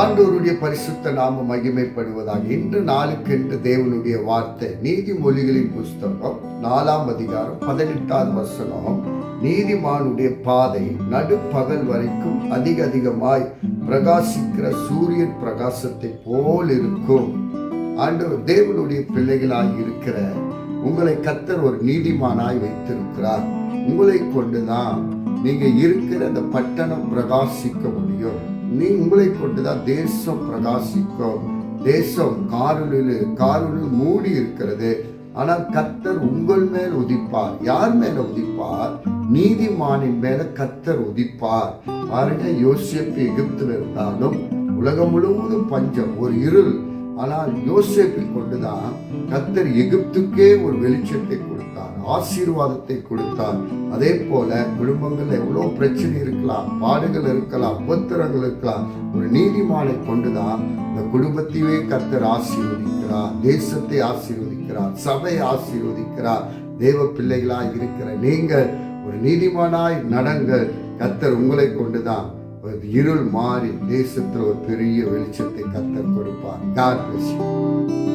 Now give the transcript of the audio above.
ஆண்டோருடைய பரிசுத்த நாம மகிமைப்படுவதாக இன்று நாளுக்கென்று தேவனுடைய வார்த்தை. நீதிமொழிகளின் புஸ்தகம் நாலாம் அதிகாரம் பதினெட்டாவது வசனம். நீதிமானுடைய பாதை நடுப்பகல் வரைக்கும் அதிக அதிகமாய் பிரகாசிக்கிற சூரியன் பிரகாசத்தை போல் இருக்கும். ஆண்டவர் தேவனுடைய பிள்ளைகளாய் இருக்கிற உங்களை கத்தர் ஒரு நீதிமானாய் வைத்திருக்கிறார். உங்களை கொண்டுதான் நீங்க இருக்கிற அந்த பட்டணம் பிரகாசிக்க முடியும். நீ உங்களை கொண்டுதான் தேசம் பிரகாசிக்கும். தேசம் காருளில் காருளில் மூடி இருக்கிறது. ஆனால் கத்தர் உங்கள் மேல் உதிப்பார். யார் மேல உதிப்பார்? நீதிமானின் மேல கத்தர் உதிப்பார். பாருங்க யோசிப்பு எகிப்தில் இருந்தாலும் உலகம் முழுவதும் பஞ்சம் ஒரு இருள். ஆனால் யோசிப்பை கொண்டுதான் கத்தர் எகிப்துக்கே ஒரு வெளிச்சத்தை கொடுத்தார். ஆசீர்வாதத்தை கொடுத்தார் அதே போல குடும்பங்கள்ல எவ்வளோ பிரச்சனை இருக்கலாம் பாடுகள் இருக்கலாம் உபத்திரங்கள் இருக்கலாம் ஒரு நீதிமானை கொண்டுதான் இந்த குடும்பத்தையே கர்த்தர் ஆசீர்வதிக்கிறார் தேசத்தை ஆசீர்வதிக்கிறார் சபையை ஆசீர்வதிக்கிறார். தேவ பிள்ளைகளாய் இருக்கிற நீங்கள் ஒரு நீதிமானாய் நடங்கள். கத்தர் உங்களை கொண்டுதான் ஒரு இருள் மாறி தேசத்தில் ஒரு பெரிய வெளிச்சத்தை கத்தர் கொடுப்பார். God bless.